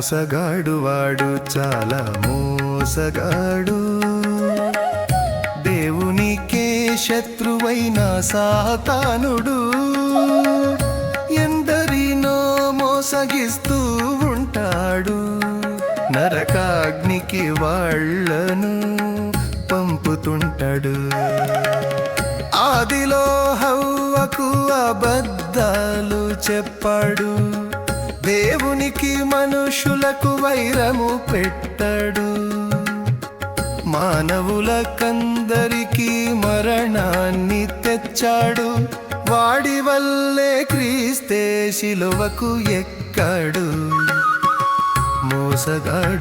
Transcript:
మోసగాడు వాడు చాలా మోసగాడు. దేవునికే శత్రువైన సాతానుడు. ఎందరినో మోసగిస్తూ ఉంటాడు. నరకాగ్నికి వాళ్ళను పంపుతుంటాడు. ఆదిలో హవ్వకు అబద్ధాలు చెప్పాడు. దేవు దేవునికి మనుషులకు వైరము పెట్టాడు. మానవులకందరికీ మరణాన్ని తెచ్చాడు. వాడి వల్లే క్రీస్తే శిలువకు ఎక్కడు. మోసగాడు